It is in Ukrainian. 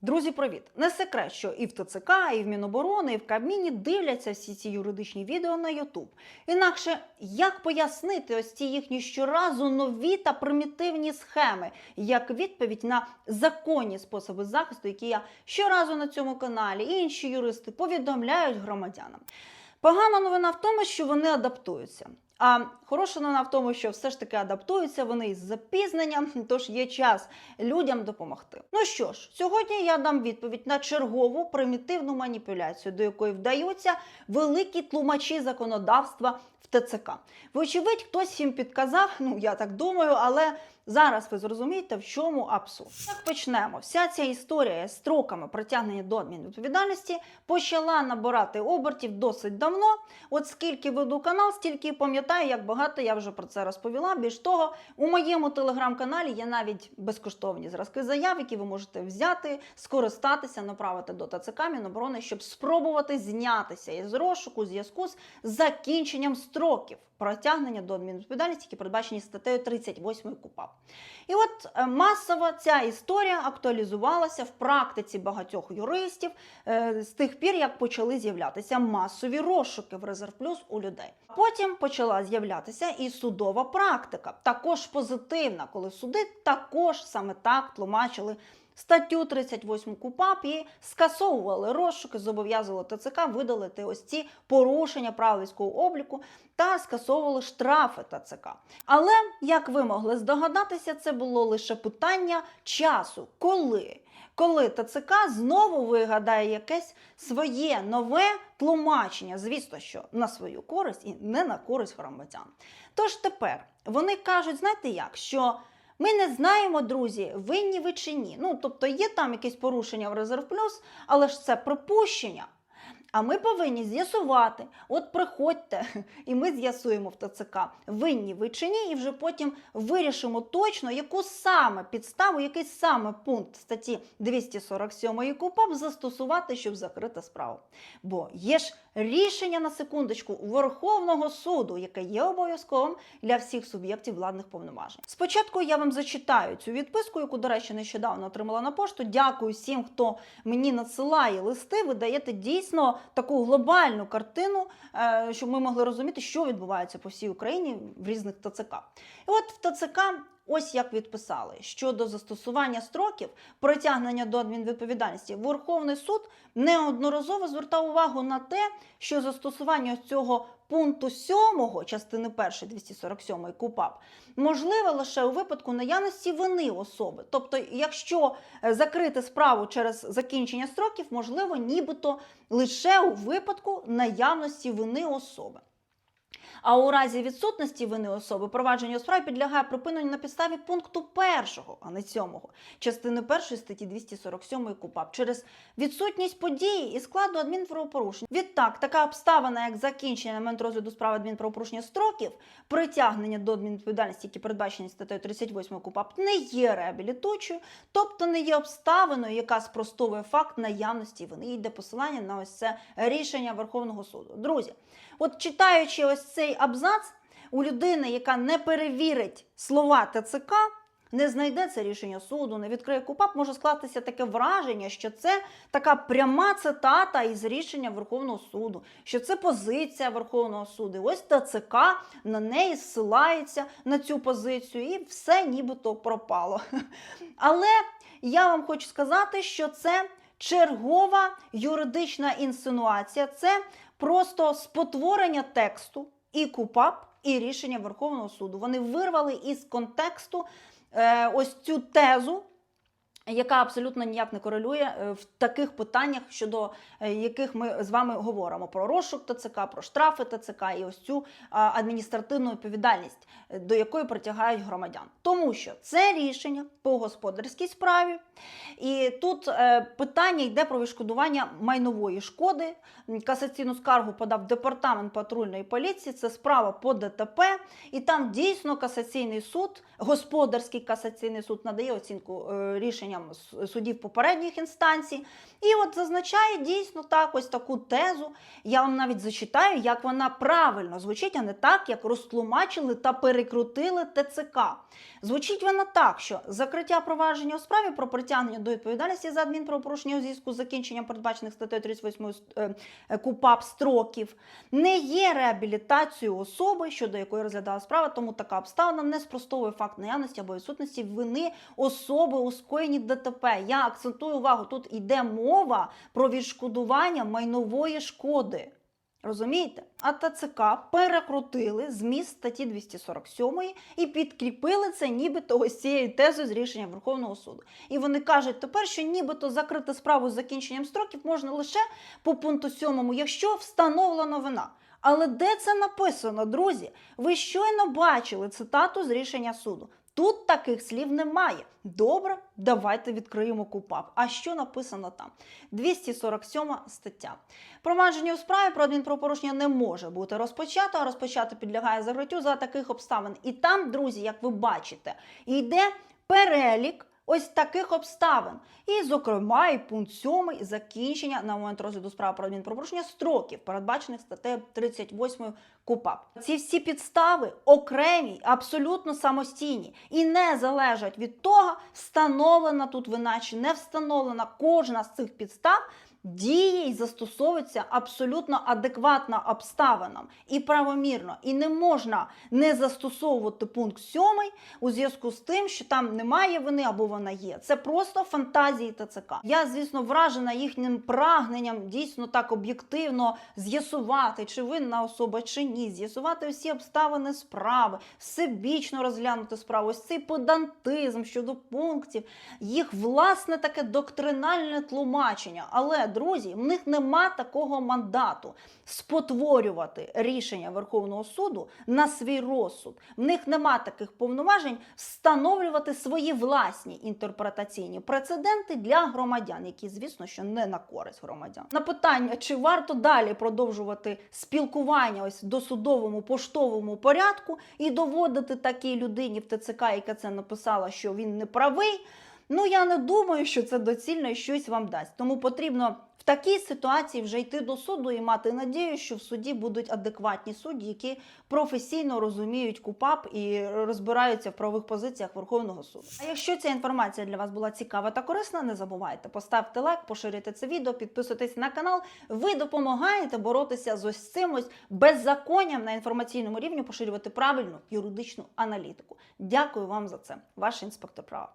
Друзі, привіт! Не секрет, що і в ТЦК, і в Міноборони, і в Кабміні дивляться всі ці юридичні відео на Ютуб. Інакше як пояснити ось ці їхні щоразу нові та примітивні схеми, як відповідь на законні способи захисту, які я щоразу на цьому каналі і інші юристи повідомляють громадянам. Погана новина в тому, що вони адаптуються. А хороша новина в тому, що все ж таки адаптуються вони із запізненням, тож є час людям допомогти. Ну що ж, сьогодні я дам відповідь на чергову примітивну маніпуляцію, до якої вдаються великі тлумачі законодавства в ТЦК. Вочевидь, хтось їм підказав, ну я так думаю, але зараз ви зрозумієте, в чому абсурд. Так почнемо. Вся ця історія з строками притягнення до адмінвідповідальності почала набирати обертів досить давно. От скільки веду канал, стільки пам'ятаю, як багато я вже про це розповіла. Більш того, у моєму телеграм-каналі є навіть безкоштовні зразки заяв, які ви можете взяти, скористатися, направити до ТЦК Міноборони, щоб спробувати знятися із розшуку зв'язку з закінченням строків притягнення до адмінвідповідальності, які передбачені статтею 38 КУПАП. І от е, масово ця історія актуалізувалася в практиці багатьох юристів е, з тих пір, як почали з'являтися масові розшуки в резерв плюс у людей. Потім почала з'являтися і судова практика, також позитивна, коли суди також саме так тлумачили. Статтю 38 КУПАП і скасовували розшуки, зобов'язували ТЦК видалити ось ці порушення прав військового обліку та скасовували штрафи ТЦК. Але, як ви могли здогадатися, це було лише питання часу, коли. Коли ТЦК знову вигадає якесь своє нове тлумачення, звісно, що на свою користь і не на користь громадян. Тож тепер вони кажуть, знаєте як, що ми не знаємо, друзі, винні ви чи ні. Ну, тобто є там якесь порушення в резерв плюс, але ж це припущення. А ми повинні з'ясувати. От приходьте, і ми з'ясуємо в ТЦК, винні ви чи ні, і вже потім вирішимо точно, яку саме підставу, який саме пункт статті 247 КУПАП застосувати, щоб закрити справу. Бо є ж рішення на секундочку Верховного суду, яке є обов'язковим для всіх суб'єктів владних повноважень. Спочатку я вам зачитаю цю відписку, яку, до речі, нещодавно отримала на пошту. Дякую всім, хто мені надсилає листи. Ви даєте дійсно таку глобальну картину, е, щоб ми могли розуміти, що відбувається по всій Україні в різних ТЦК. І от в ТЦК. Ось як відписали щодо застосування строків притягнення до адмінвідповідальності. Верховний суд неодноразово звертав увагу на те, що застосування цього пункту 7 частини 1 247 КУПАП можливе лише у випадку наявності вини особи. Тобто, якщо е, закрити справу через закінчення строків, можливо, нібито лише у випадку наявності вини особи. А у разі відсутності вини особи провадження у справі підлягає припиненню на підставі пункту першого, а не сьомого, частини першої статті 247 КУПАП через відсутність події і складу адмінправопорушень. Відтак, така обставина, як закінчення на момент розгляду справи адмінправопорушення строків, притягнення до адмінвідповідальності, які передбачені статтею 38 КУПАП, не є реабілітуючою, тобто не є обставиною, яка спростовує факт наявності вини. І йде посилання на ось це рішення Верховного суду. Друзі, от читаючи ось цей абзац, у людини, яка не перевірить слова ТЦК, не знайде це рішення суду, не відкриє КУПАП, може скластися таке враження, що це така пряма цитата із рішення Верховного суду, що це позиція Верховного суду. Ось ТЦК на неї зсилається на цю позицію, і все нібито пропало. Але я вам хочу сказати, що це чергова юридична інсинуація, це просто спотворення тексту і КУПАП, і рішення Верховного суду. Вони вирвали із контексту е, ось цю тезу. Яка абсолютно ніяк не корелює е, в таких питаннях, щодо е, яких ми з вами говоримо: про розшук ТЦК, про штрафи ТЦК і ось цю адміністративну відповідальність, е, до якої притягають громадян. Тому що це рішення по господарській справі, і тут питання йде про відшкодування майнової шкоди. Касаційну скаргу подав департамент патрульної поліції. Це справа по ДТП, і там дійсно касаційний суд, господарський касаційний суд надає оцінку рішення рішенням судів попередніх інстанцій. І от зазначає дійсно так ось таку тезу. Я вам навіть зачитаю, як вона правильно звучить, а не так, як розтлумачили та перекрутили ТЦК. Звучить вона так, що закриття провадження у справі про притягнення до відповідальності за адмінправопорушення у зв'язку з закінченням передбачених статтею 38 е, е, КУПАП строків не є реабілітацією особи, щодо якої розглядала справа, тому така обставина не спростовує факт наявності або відсутності вини особи у скоєнні ДТП. Я акцентую увагу, тут йде мова про відшкодування майнової шкоди. Розумієте? А ТЦК перекрутили зміст статті 247 і підкріпили це нібито ось цією тезою з рішення Верховного суду. І вони кажуть тепер, що нібито закрити справу з закінченням строків можна лише по пункту 7, якщо встановлена вина. Але де це написано, друзі? Ви щойно бачили цитату з рішення суду. Тут таких слів немає. Добре, давайте відкриємо КУПАП. А що написано там? 247 стаття. Провадження у справі про адмінправопорушення не може бути розпочато, а розпочато підлягає закриттю за таких обставин. І там, друзі, як ви бачите, йде перелік ось таких обставин. І, зокрема, і пункт 7 закінчення на момент розгляду справи про адмінправопорушення строків, передбачених статтею 38 КУПАП. Ці всі підстави окремі, абсолютно самостійні і не залежать від того, встановлена тут вина чи не встановлена. Кожна з цих підстав діє і застосовується абсолютно адекватно обставинам і правомірно. І не можна не застосовувати пункт 7 у зв'язку з тим, що там немає вини або вона є. Це просто фантазії ТЦК. Я, звісно, вражена їхнім прагненням дійсно так об'єктивно з'ясувати, чи винна особа, чи ні, з'ясувати всі обставини справи, всебічно розглянути справу. Ось цей педантизм щодо пунктів, їх власне таке доктринальне тлумачення. Але, друзі, в них нема такого мандату спотворювати рішення Верховного суду на свій розсуд. В них нема таких повноважень встановлювати свої власні інтерпретаційні прецеденти для громадян, які, звісно, що не на користь громадян. На питання, чи варто далі продовжувати спілкування ось в досудовому поштовому порядку і доводити такій людині в ТЦК, яка це написала, що він не правий. Ну я не думаю, що це доцільно щось вам дасть. Тому потрібно такій ситуації вже йти до суду і мати надію, що в суді будуть адекватні судді, які професійно розуміють КУПАП і розбираються в правових позиціях Верховного суду. А якщо ця інформація для вас була цікава та корисна, не забувайте поставте лайк, поширюйте це відео, підписуйтесь на канал. Ви допомагаєте боротися з ось цим ось беззаконням на інформаційному рівні, поширювати правильну юридичну аналітику. Дякую вам за це, ваш інспектор права.